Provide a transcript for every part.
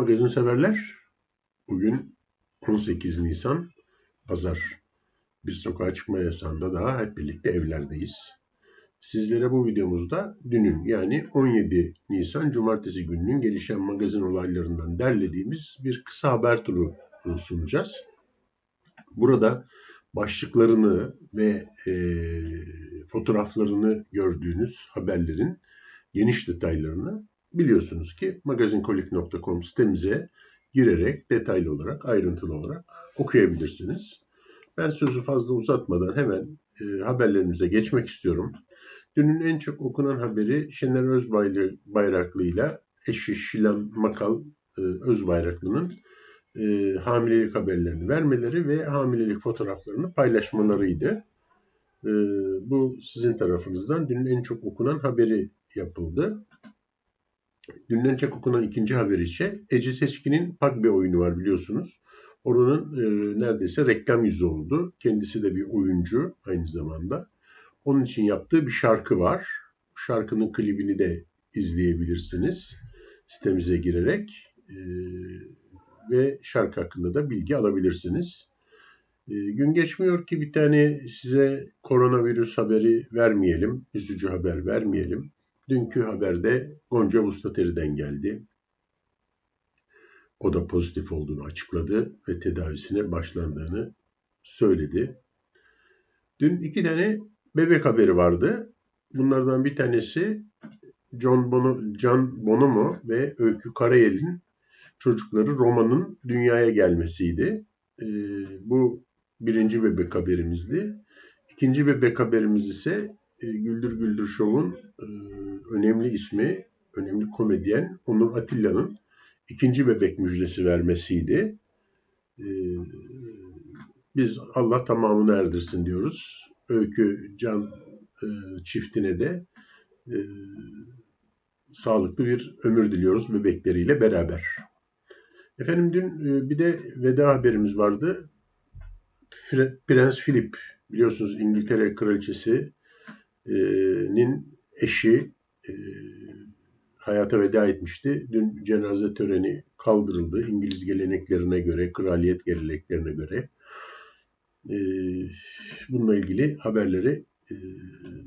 magazin severler. Bugün 18 Nisan Pazar. Bir sokağa çıkma yasağında daha hep birlikte evlerdeyiz. Sizlere bu videomuzda dünün yani 17 Nisan Cumartesi gününün gelişen magazin olaylarından derlediğimiz bir kısa haber turu sunacağız. Burada başlıklarını ve e, fotoğraflarını gördüğünüz haberlerin geniş detaylarını biliyorsunuz ki magazinkolik.com sitemize girerek detaylı olarak, ayrıntılı olarak okuyabilirsiniz. Ben sözü fazla uzatmadan hemen e, haberlerimize geçmek istiyorum. Dünün en çok okunan haberi Şener Özbayraklı ile eşi Şilan Makal e, Özbayraklı'nın e, hamilelik haberlerini vermeleri ve hamilelik fotoğraflarını paylaşmalarıydı. E, bu sizin tarafınızdan dünün en çok okunan haberi yapıldı. Dünden çok okunan ikinci haber ise Ece Seçkin'in bir oyunu var biliyorsunuz. Oranın e, neredeyse reklam yüzü oldu. Kendisi de bir oyuncu aynı zamanda. Onun için yaptığı bir şarkı var. Şarkının klibini de izleyebilirsiniz sitemize girerek e, ve şarkı hakkında da bilgi alabilirsiniz. E, gün geçmiyor ki bir tane size koronavirüs haberi vermeyelim, üzücü haber vermeyelim. Dünkü haberde Gonca Mustateri'den geldi. O da pozitif olduğunu açıkladı ve tedavisine başlandığını söyledi. Dün iki tane bebek haberi vardı. Bunlardan bir tanesi John Bono, Can Bonomo ve Öykü Karayel'in çocukları Roma'nın dünyaya gelmesiydi. Ee, bu birinci bebek haberimizdi. İkinci bebek haberimiz ise Güldür Güldür Show'un e, önemli ismi, önemli komedyen Onur Atilla'nın ikinci bebek müjdesi vermesiydi. E, biz Allah tamamını erdirsin diyoruz. Öykü Can çiftine de sağlıklı bir ömür diliyoruz bebekleriyle beraber. Efendim dün bir de veda haberimiz vardı. Prens Philip biliyorsunuz İngiltere Kraliçesi nin eşi hayata veda etmişti. Dün cenaze töreni kaldırıldı. İngiliz geleneklerine göre, kraliyet geleneklerine göre. E, bununla ilgili haberleri e,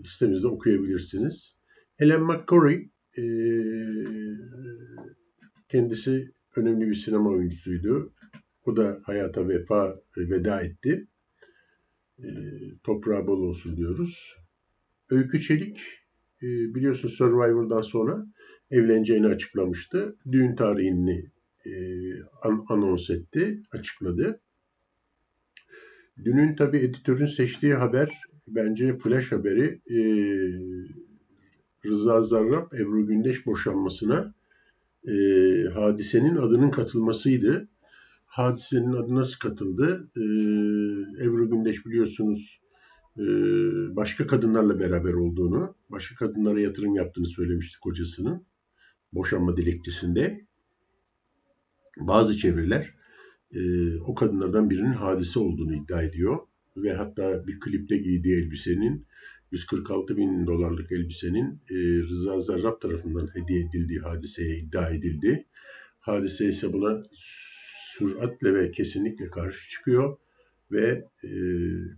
sitemizde okuyabilirsiniz. Helen McCrory e, kendisi önemli bir sinema oyuncusuydu. O da hayata vefa veda etti. Toprağı bol olsun diyoruz. Öykü Çelik e, biliyorsun Survivor'dan sonra evleneceğini açıklamıştı. Düğün tarihini e, anons etti, açıkladı. Dünün tabi editörün seçtiği haber bence flash haberi e, Rıza Zarrab Ebru Gündeş boşanmasına e, hadisenin adının katılmasıydı. Hadisenin adı nasıl katıldı? E, Ebru Gündeş biliyorsunuz başka kadınlarla beraber olduğunu, başka kadınlara yatırım yaptığını söylemişti kocasının boşanma dilekçesinde. Bazı çevreler e, o kadınlardan birinin hadise olduğunu iddia ediyor ve hatta bir klipte giydiği elbisenin 146 bin dolarlık elbisenin e, Rıza Zarrab tarafından hediye edildiği hadiseye iddia edildi. Hadise ise buna süratle ve kesinlikle karşı çıkıyor ve e,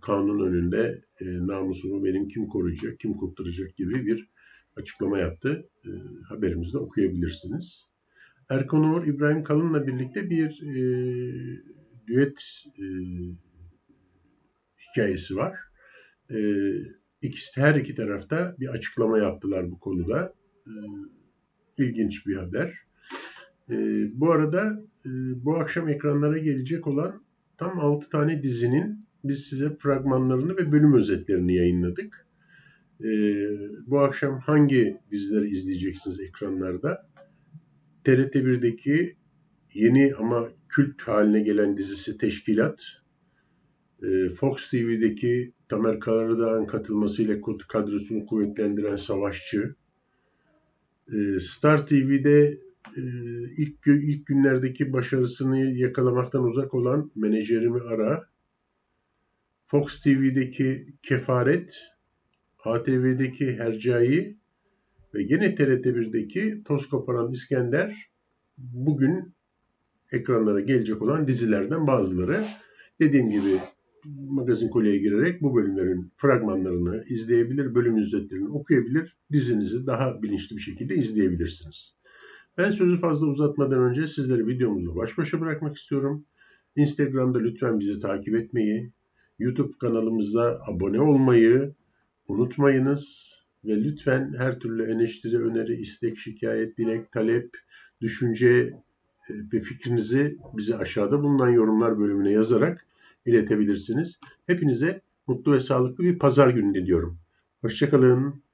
kanun önünde e, namusumu benim kim koruyacak, kim kurtaracak gibi bir açıklama yaptı. E, haberimizde okuyabilirsiniz. Erkan Uğur, İbrahim Kalın'la birlikte bir e, düet e, hikayesi var. E, ikisi, her iki tarafta bir açıklama yaptılar bu konuda. E, ilginç bir haber. E, bu arada e, bu akşam ekranlara gelecek olan tam 6 tane dizinin biz size fragmanlarını ve bölüm özetlerini yayınladık. Ee, bu akşam hangi dizileri izleyeceksiniz ekranlarda? TRT 1'deki yeni ama kült haline gelen dizisi Teşkilat, ee, Fox TV'deki Tamer Karadağ'ın katılmasıyla kadrosunu kuvvetlendiren Savaşçı, ee, Star TV'de e, ilk ilk günlerdeki başarısını yakalamaktan uzak olan menajerimi ara. Fox TV'deki Kefaret, ATV'deki Hercai ve yine TRT1'deki Toz Koparan İskender bugün ekranlara gelecek olan dizilerden bazıları. Dediğim gibi magazin kolye girerek bu bölümlerin fragmanlarını izleyebilir, bölüm özetlerini okuyabilir, dizinizi daha bilinçli bir şekilde izleyebilirsiniz. Ben sözü fazla uzatmadan önce sizleri videomuzla baş başa bırakmak istiyorum. Instagram'da lütfen bizi takip etmeyi, YouTube kanalımıza abone olmayı unutmayınız ve lütfen her türlü eleştiri, öneri, istek, şikayet, dilek, talep, düşünce e, ve fikrinizi bize aşağıda bulunan yorumlar bölümüne yazarak iletebilirsiniz. Hepinize mutlu ve sağlıklı bir pazar günü diliyorum. Hoşçakalın.